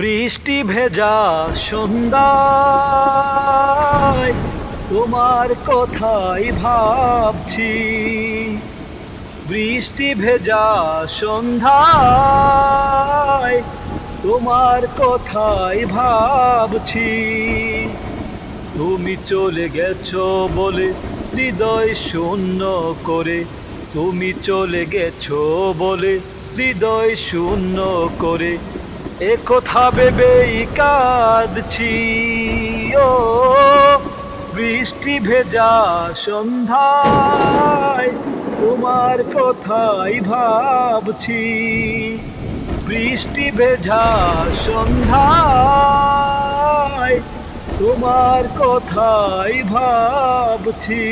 বৃষ্টি ভেজা সন্ধ্যায়, তোমার কথাই ভাবছি। বৃষ্টি ভেজা সন্ধ্যায়, তোমার কথাই ভাবছি। তুমি চলে গেছো বলে হৃদয় শূন্য করে, তুমি চলে গেছো বলে হৃদয় শূন্য করে এ কথা কাঁদছি ও বৃষ্টি ভেজা সন্ধ্যায় তোমার কথাই ভাবছি। বৃষ্টি ভেজা সন্ধ্যায় তোমার কথাই ভাবছি।